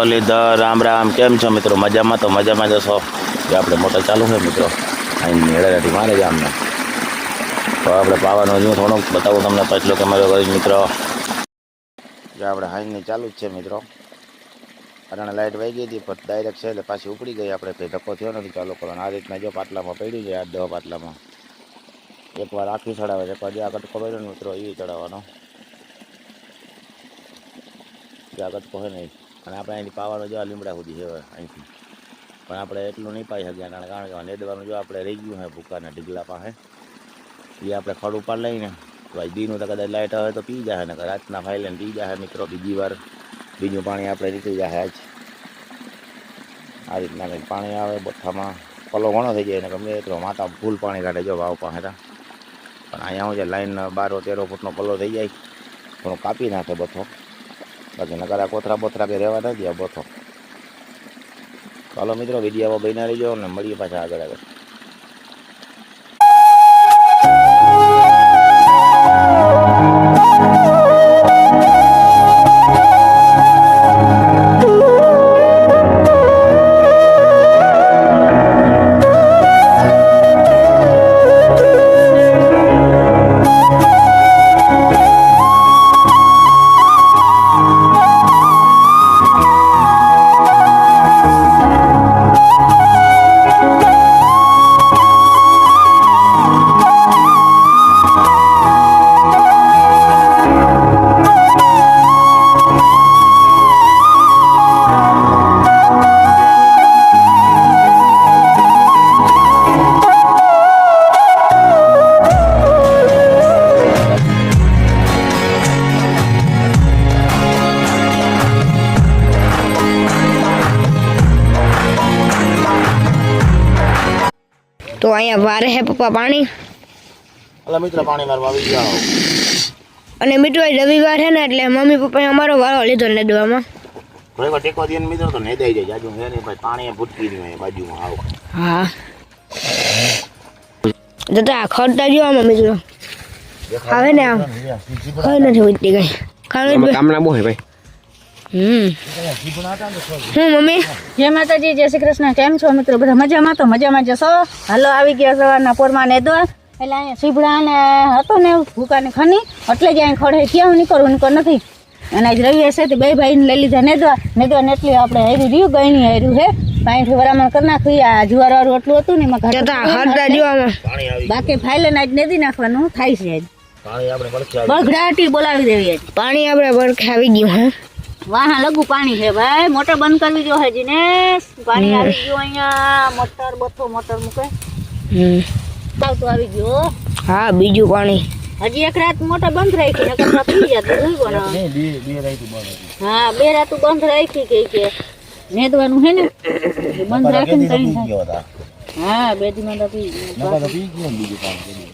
મુરલીધર રામ રામ, કેમ છો મિત્રો? મજામાં તો મજામાં જશો જે આપણે મોટર ચાલુ છે મિત્રો. અહીં નેડાથી મારે જ આમને. તો આપણે પાવાનું હજુ થોડુંક બતાવું તમને પછલો કેમેરો કરીશ મિત્રો. જે આપણે હાઈની ચાલુ જ છે મિત્રો. અને લાઇટ વહી ગઈ હતી, પણ ડાયરેક્ટ છે એટલે પાછી ઉપડી ગઈ આપણે. કંઈ ધક્કો થયો નથી ચાલુ કરવાનો. આ રીતના જો પાટલામાં પડી જાય આ દવા પાટલામાં. એકવાર આખી ચડાવે છે, એકવાર જે આ કટકો પડ્યો મિત્રો એ ચડાવવાનો. જે આ કટકો હોય ને ઈ. અને આપણે અહીંથી પાવાનો જો આ લીમડા સુધી છે હવે અહીંથી. પણ આપણે એટલું નહીં પાઈ શકીએ કારણ કારણ કે નેદવાનું જો આપણે રહી ગયું છે ભૂકાના ઢીગલા પાસે. એ આપણે ખડ ઉપર લઈને, ભાઈ દીનું તો કદાચ લાઇટ આવે તો પી જાય ને રાતના ફાઈ લઈને પી જાય મિત્રો, બીજી વાર. બીજું પાણી આપણે નીકળી જાય આજ. આ રીતના કંઈક પાણી આવે બઠ્ઠામાં પલો ઘણો થઈ જાય ને ગમે એટલો માતા ફૂલ પાણી કાઢે જો વાવ પાસે તા. પણ અહીંયા હું છે, લાઈન બારો તેરો ફૂટનો પલ્લો થઈ જાય. થોડું કાપી નાખે બથો બાકી નકર કોથરા બોથરા કે રહેવા નથી આ બોથો. ચાલો મિત્રો વિડીયામાં બન્યા રહીજો અને મળીએ પાછા આગળ આગળ. તો અહીંયા વારે હે પપ્પા પાણી એટલે મિત્રો પાણી મારવા આવી જાઓ અને મીઠું આજ રવિવાર છે ને એટલે મમ્મી પપ્પાએ અમારો વારો લીધો નેદવામાં થોડીક વાર ટેકો દે ને મિત્રો તો નેદાઈ જાય જાજુ હે નહીં ભાઈ પાણી ભૂટકી નહીં હોય બાજુમાં આવો હા જતા ખડતા જો આમાં મિત્રો આવે ને આમ કઈ નથી ઉઠતી કઈ કામના બહુ હે ભાઈ હમ. હું મમ્મી. જય માતાજી જય શ્રી કૃષ્ણ. કેમ છો મિત્રો? બધા મજામાં? તો મજામાં જશો હાલો આવી ગયા સવારના પોરમાં નેદવા એટલે અહીંયા સીભડા ને હતો ને ભૂકાની ખની. એટલે જ અહીં ખડે ક્યાં નીકળવું નીકળ નથી. અને આજ રવિ હશે તે બે ભાઈને લઈ લીધા નેદવા નેદવા ને એટલી આપણે હેરી રહ્યું ગયણી હેર્યું હે પાણીથી વરામણ કરી નાખ્યું આ જુવાર વાળું એટલું હતું ને એમાં જતા હતું. ને બાકી આજ નેદી નાખવાનું થાય છે આજ. બગડાટી બોલાવી દેવી આજ. પાણી આપણે આવી ગયું હે? વાહ લગુ પાણી છે ભાઈ. મોટર બંધ કરવી જો હજી ને પાણી આવી ગયું અહીંયા. મોટર બથો મોટર મૂકે. હમ. આવતું આવી ગયો હા. બીજું પાણી. હજી એક રાત મોટર બંધ રાખી ને તો પી જતું હોય પણ બે બે રાઈતું બંધ હા બે રાતું બંધ રાખી કે કે નેદવાનું હે ને? બંધ રાખીને કરી હા બે દી માં પી પી ગયો બીજું પાણી.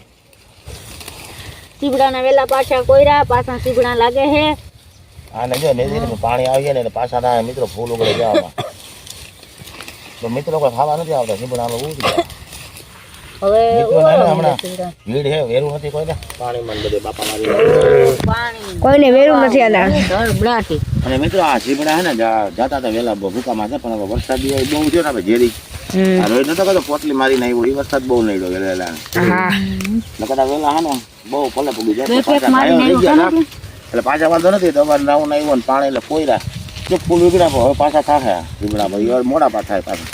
સીબડાના વેલા પાછા કોયરા પાછા સીબડા લાગે હે. આને જો નેદી પાણી આવી જાય ને પાછા ના મિત્રો ફૂલ ઉગડે જવામાં તો મિત્રો કોઈ ખાવા નથી આવતા. સિંપણ વેરું નથી કોઈને? પાણી માં બધે બાપા મારી વેરું નથી અને મિત્રો આ સીબડા હે ને જાતા હતા વેલા ભૂકામાં છે પણ વરસાદ બહુ છે ને આપણે ઝેરી. આ રોજ નતો કહેતો પોટલી મારીને આવ્યો એ વરસાદ બહુ નડ્યો વેલા હા. નકર વેલા હે ને બહુ પલે પગી જાય. તો ખબર. એટલે પાછા વાંધો નથી તો અમારે નાવું આવ્યું ને પાણી એટલે પોયરા જો ફૂલ વીગડા હવે પાછા થાશે રીબડા ભાઈ મોડા પાછા થાય પાછા.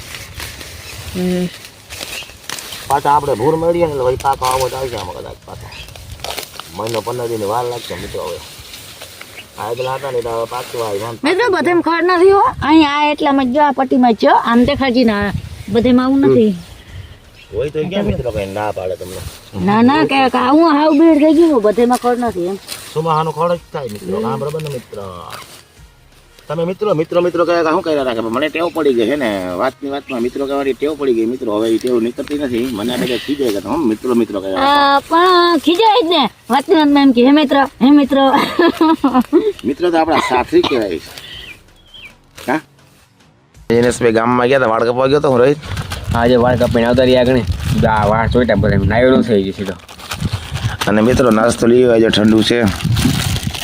હમ. પાછા આપણે ભૂર મળીએ ને એટલે ભાઈ પાકો આવો જ આવી જાય કદાચ પાછા. મહિનો પંદર દિન વાર લાગશે મિત્રો હવે. આ પેલા હતા ને એટલે પાછું આવી વાંધો મિત્રો બધે ખડ નથી હો. અહીંયા આ એટલામાં જ જો આ પટ્ટીમાં જ જો. આમ દેખાજી ના બધેમાં આવું નથી. હોય તો કેમ મિત્રો કઈ ના પાડે તમને? ના ના કે કે આવું હાવ બેડ થઈ ગયું બધેમાં ખડ નથી એમ. સુમાહાનો ખોડ જ થાય મિત્રો હા બરાબર ને મિત્ર? તમે મિત્રો મિત્રો મિત્રો કયા શું કર્યા રાખે? મને ટેવ પડી ગઈ છે ને વાતની વાતમાં મિત્રો કહેવાની ટેવ પડી ગઈ મિત્રો હવે એ ટેવ નીકળતી નથી. મને આ બધા ખીજાય કે હમ મિત્રો મિત્રો કહે પણ ખીજાય જ ને. વાતની વાતમાં એમ કે હે મિત્ર હે મિત્ર. મિત્ર તો આપણા સાથી કહેવાય હા? દિનેશભાઈ ગામમાં ગયા હતા વાળ કપવા ગયો તો હું રોહિત. આજે વાળ કપીને આવતા રહ્યા આગળ આ વાળ ચોટા બધા નાયરો થઈ ગયો સીધો. અને મિત્રો નાસ્તો લઈ આજે ઠંડુ છે.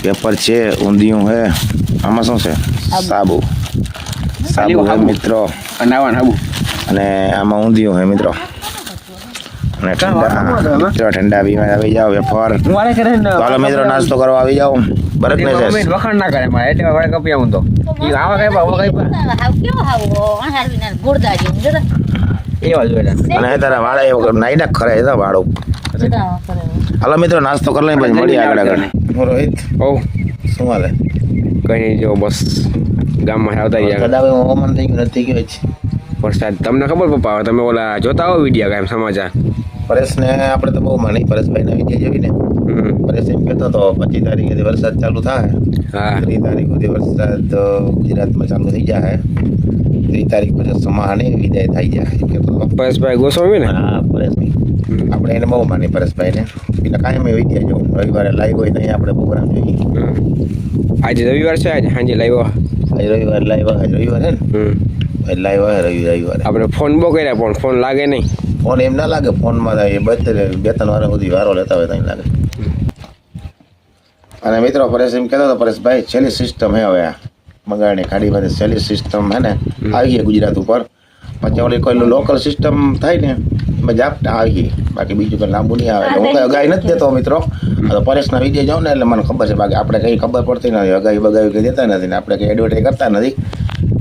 પેપર છે ઊંધિયું છે આમાં શું છે? સાબુ. સાબુ. હે મિત્રો. નાવું અને આમાં ઊંધિયું હે મિત્રો. અને ઠંડા મિત્રો ઠંડા પીવા આવી જાઓ વેફર. હાલો મિત્રો નાસ્તો કરવા આવી જાઓ બરક ને વખાણ ના કરે મારે એટલે વાળે કપી આવું તો. આવા કઈ આવા કઈ હાવ કેવો વિના ગુડદા જેવું એવા જોઈએ અને તારા વાળા એ વખત નાઈ ના ખરા એના વાળો. હાલો મિત્રો નાસ્તો કરી લઈએ પછી મળીએ આગળ આગળ. રોહિત. ઓ શું હાલે? કઈ જો બસ ગામમાં આવતા રહ્યા કદાચ હવામાન થઈ ગયું નથી ગયું છે. વરસાદ તમને ખબર પપ્પા તમે ઓલા જોતા હો વિડિયા કાંઈ સમાચાર? પરેશને આપણે તો બહુ માની પરેશભાઈને વિજય જોઈને. પરેશ એમ કહેતો હતો પચીસ તારીખે વરસાદ ચાલુ થાય હા ત્રીસ તારીખ સુધી વરસાદ ગુજરાતમાં ચાલુ થઈ જાય ત્રીસ તારીખ પછી સમાહાને વિદાય થઈ જાય એમ કહેતો હતો પરેશભાઈ ગોસ્વામી ને હા પરેશભાઈ આપણે એને બહુ માની પરેશભાઈને એટલે કાયમ એ વિદ્યા જવું રવિવારે લાઈવ હોય નહીં આપણે પ્રોગ્રામ જોઈએ આજે રવિવાર છે આજે સાંજે લાવ્યો આજે રવિવાર લાઈવ રવિવાર હે ને લાઈવ રવિ રવિવાર આપણે ફોન બહુ કર્યા પણ ફોન લાગે નહીં ફોન એમ ના લાગે ફોનમાં એ બધે બે ત્રણ વાર સુધી વારો લેતા હોય ત્યાં લાગે અને મિત્રો પરેશ એમ કહેતો હતો પરેશભાઈ છેલ્લી સિસ્ટમ હે હવે આ. બંગાળની ખાડીમાંથી છેલ્લી સિસ્ટમ હે ને આવી ગઈ ગુજરાત ઉપર. પછી ઓલી કોઈ લોકલ સિસ્ટમ થાય ને એમાં જાપટા આવી ગઈ. બાકી બીજું કંઈ લાંબુ નહીં આવે. હું કઈ અગાઈ નથી દેતો મિત્રો. તો પરેશના વીડિયો જાઉં ને એટલે મને ખબર છે. બાકી આપણે કંઈ ખબર પડતી નથી. અગાઈ બગાવી કંઈ દેતા નથી ને આપણે કંઈ એડવર્ટાઈઝ કરતા નથી.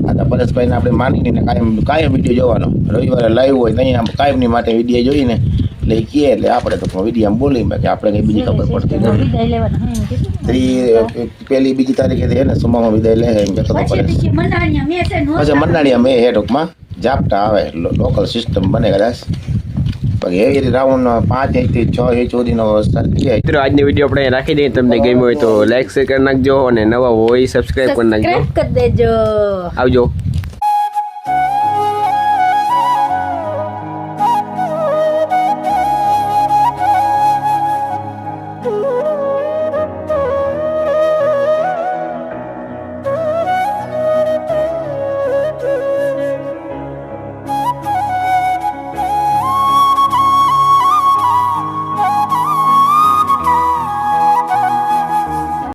આ તો પરેશભાઈને આપણે માનીને કાયમ કાયમ વીડિયો જોવાનો. રવિવારે લાઈવ હોય નહીં આમ કાયમની માટે વીડિયો જોઈને એટલે એ કહે એટલે આપણે તો વીડિયો આમ બોલી કે આપણે કંઈ બીજી ખબર પડતી નથી. પેલી બીજી તારીખે છે ને સુમામાં વિદાય લે એમ કહેતો હતો પછી પછી મંડાણીયા મેં છે નો પછી મંડાણીયા મેં હે ટૂંકમાં જાપટા આવે લોકલ સિસ્ટમ બને કદાચ. બાકી એવી રીતે રાઉન્ડ પાંચ ઇંચથી છ ઇંચ સુધીનો મિત્રો આજની વીડિયો આપણે રાખી દઈએ. તમને ગમ્યો હોય તો લાઈક શેર કરી નાખજો અને નવા હોય સબસ્ક્રાઈબ કરી નાખજો. કરી દેજો. આવજો.